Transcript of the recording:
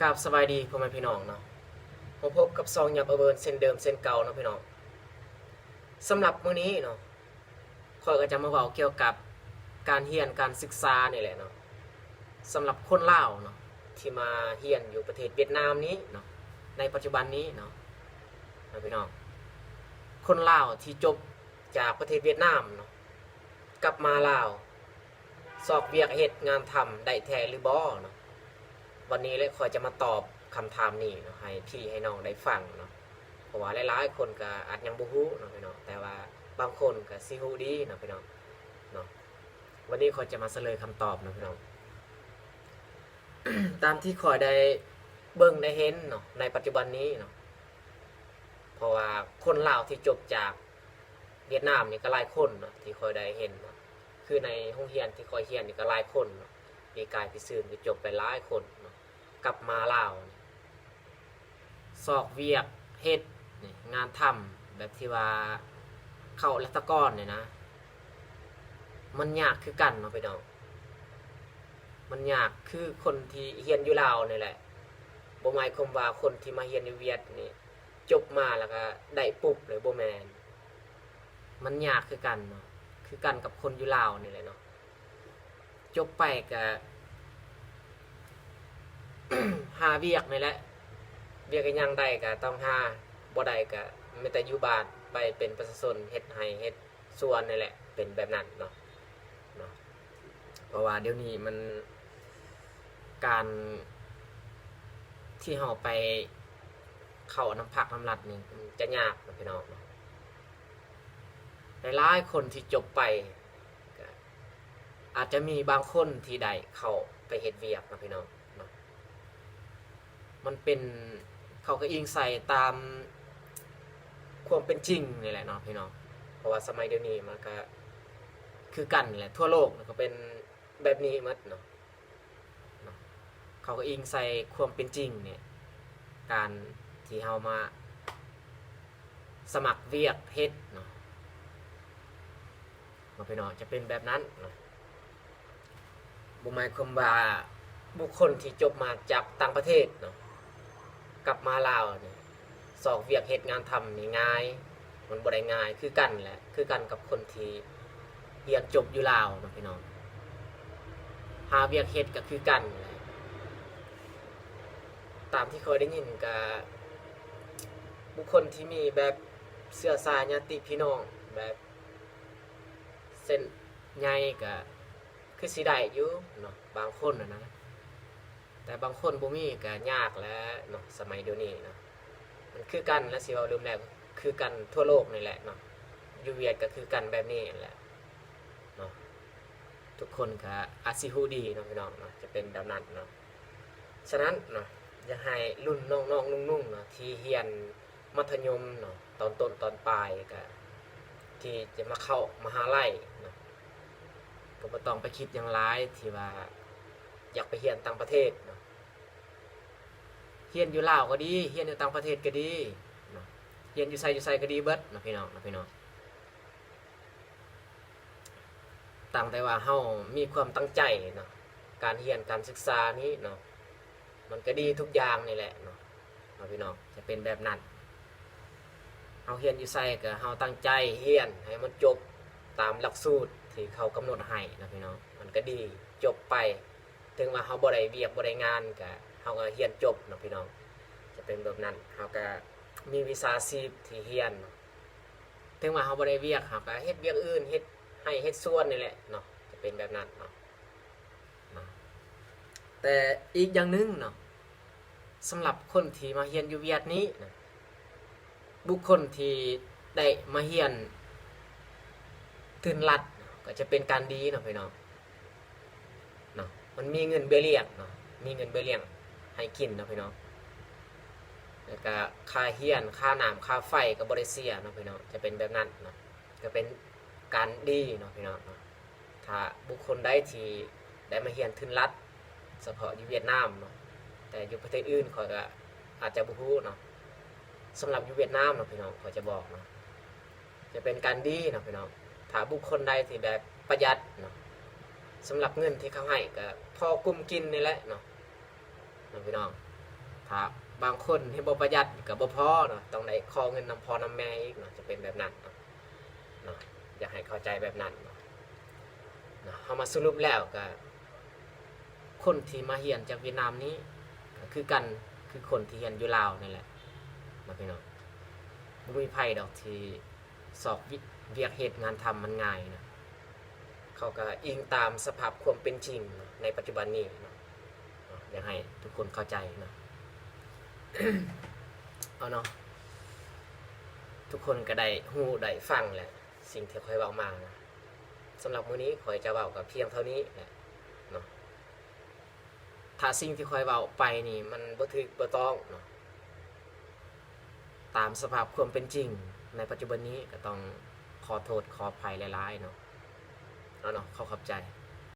กราบสบายดีพ่อแม่พี่น้องเนาะผมพบกับซองหยับอเบิร์นเส้นเดิมเส้นเก่าเนาะพี่น้องสำหรับมื้อนี้เนาะข้อยก็จะมาเว้าเกี่ยวกับการเรียนการศึกษานี่แหละเนาะสำหรับคนลาวเนาะที่มาเรียนอยู่ประเทศเวียดนามนี้เนาะในปัจจุบันนี้เนาะนะพี่น้องคนลาวที่จบจากประเทศเวียดนามเนาะกลับมาลาว สอบเวียกเฮ็ดงานทำได้แท้หรือบ่เนาะ วันนี้เลยคอยจะมาตอบคำถามนี้เนาะให้พี่ให้น้องได้ฟังเนาะเพราะว่าหลายๆคนก็อาจยังบ่ฮู้เนาะพี่น้องแต่ว่าบางคนก็สิฮู้ดีเนาะพี่น้องเนาะวันนี้คอยจะมาเฉลยคำตอบเนาะพี่น้องตามที่คอยได้เบิ่งได้เห็นเนาะในปัจจุบันนี้เนาะเพราะว่าคนลาวที่จบจากเวียดนามนี่ก็หลายคนเนาะที่คอยได้เห็นเนาะคือในโรงเรียนที่คอยเรียนนี่ก็หลายคนเนาะปีกายพิซืนก็จบไปหลายคน กับมาลาวสอกเวียกเฮ็ดงานทำแบบที่ว่าเข้ารัตกรเนี่ยนะ มันยากคือกันเนาะพี่น้องมันยากคือคนที่เฮียนอยู่ลาวนี่แหละบ่หมายความว่าคนที่มาเฮียนอยู่เวียดนี่จบมาแล้วก็ได้ปุ๊บเลยบ่แมนมันยากคือกันเนาะคือกันกับคนอยู่ลาวนี่แหละเนาะจบไปก็ หาเวียกนี่แหละ เวียกก็ยังได้ก็ต้องหาบ่ได้ก็มีแต่อยู่บ้านไปเป็นประชาชนเฮ็ดให้เฮ็ดส่วนนี่แหละ เป็นแบบนั้นเนาะเนาะเพราะว่าเดี๋ยวนี้มันการที่เฮาไปเข้าน้ำพักน้ำรัดนี่จะยากนะพี่น้องเนาะหลายคนที่จบไป อาจจะมีบางคนที่ได้เข้าไปเฮ็ดเวียกนะพี่น้อง มันเป็นเขาก็อิงใส่ตามความเป็นจริงนี่แหละเนาะพี่น้องเพราะว่าสมัยเดี๋ยวนี้มันก็คือกันแหละทั่วโลกก็เป็นแบบนี้มัดเนาะเนาะเขาก็อิงใส่ความเป็นจริงเนี่ยการที่เฮามาสมัครเวียกเฮ็ดเนาะเนาพี่น้องจะเป็นแบบนั้นเนาะบุหมายความว่าบุคคลที่จบมาจากต่างประเทศเนาะ กลับมาลาวเนี่ยสอกเวียกเหตุงานทำนี่ง่าย มันบ่ได้ง่ายคือกันแหละคือกันกับคนที่เรียนจบอยู่ลาวนะพี่น้องหาเวียกเฮ็ดก็คือกันแหละตามที่เคยได้ยินก็บุคคลที่มีแบบเสื้อสายญาติพี่น้องแบบเส้นใหญ่ก็คือสิได้อยู่เนาะบางคนนะนะ แต่บางคนบ่มีก็ยากแล้วเนาะสมัยเดี๋ยวนี้เนาะมันคือกันและสิเว้าลืมแล้วคือกันทั่วโลกนี่แหละเนาะอยู่เวียดก็คือกันแบบนี้แหละเนาะทุกคนก็อาจสิฮูดีเนาะพี่น้องเนาะจะเป็นแบบนั้นเนาะฉะนั้นเนาะอยากให้รุ่นน้องๆนุ่งๆเนาะที่เรียนมัธยมเนาะตอนต้นตอนปลายก็ที่จะมาเข้ามหาลัยเนาะก็บ่ต้องไปคิดอย่างร้ายที่ว่าอยากไปเรียนต่างประเทศเนาะ เรียนอยู่ลาวก็ดีเรียนอยู่ต่างประเทศก็ดีเนาะเรียนอยู่ไสอยู่ไสก็ดีเบิดนะพี่น้องนะพี่น้องต่างแต่ว่าเฮามีความตั้งใจเนาะการเรียนการศึกษานี้เนาะมันก็ดีทุกอย่างนี่แหละเนาะนะพี่น้องจะเป็นแบบนั้นเฮาเรียนอยู่ไสก็เฮาตั้งใจเรียนให้มันจบตามหลักสูตรที่เขากำหนดให้นะพี่น้องมันก็ดีจบไป ถึงว่าเขาบ่ได้เวียกบ่ได้งานก็ เขาก็เรียนจบเนาะพี่น้อง จะเป็นแบบนั้นเขาก็มีวิชาชีพที่เรียนเนาะถึงว่าเขาบ่ได้เวียกเขาก็เฮ็ดเวียกอื่นเฮ็ดให้เฮ็ดส่วนนี่แหละเนาะจะเป็นแบบนั้นเนาะแต่อีกอย่างหนึงเนาะสำหรับคนที่มาเรียนอยู่เวียดนี้นะบุคคลที่ได้มาเรียนตื่นรัดก็จะเป็นการดีเนาะพี่น้องเนาะมันมีเงินเบี้ยเลี้ยงเนาะมีเงินเบี้ยเลี้ยง ให้กินนะพี่น้องแล้วก็ค่าเฮียนค่าน้ำค่าไฟก็บบริเซียนะพี่น้องจะเป็นแบบนั้นนะก็เป็นการดีเนาะพี่น้องเนาะถ้าบุคคลใดที่ได้มาเฮียนทุนรัฐเฉพาะอยู่เวียดนามเนาะแต่อยู่ประเทศอื่นเขาก็อาจจะบ่ฮู้เนาะสำหรับอยู่เวียดนามเนาะพี่น้องเขาจะบอกเนาะจะเป็นการดีเนาะพี่น้องถ้าบุคคลใดที่แบบประหยัดเนาะสำหรับเงินที่เขาให้ก็พอกุมกินนี่แหละเนาะ นะพี่น้องถ้าบางคนที่บ่ประหยัดก็บ่พอเนาะต้องได้ขอเงินนำพ่อนำแม่อีกเนาะจะเป็นแบบนั้นเนาะอยากให้เข้าใจแบบนั้นเนาะเนาะเฮามาสรุปแล้วก็คนที่มาเฮียนจากเวียดนามนี้คือกันคือคนที่เฮียนอยู่ลาวนี่แหละมาพี่น้องบ่มีไผดอกที่สอบวิเวียกเหตุงานทำมันง่ายนะเขาก็อิงตามสภาพความเป็นจริงในปัจจุบันนี้นาะเนาะ อยากให้ทุกคนเข้าใจเนาะเอาเนาะทุกคนก็ได้ฮู้ได้ฟังแหละสิ่งที่คอยเว้ามานะสำหรับมื้อนี้ข่อยจะเว้ากับเพียงเท่านี้แหละเนาะถ้าสิ่งที่คอยเบาไปนี่ มันบ่ถึกบ่ต้องเนาะตามสภาพความเป็นจริง ในปัจจุบันนี้ก็ต้องขอโทษขออภัยหลายๆเนาะเอาเนาะเขาข้าใจ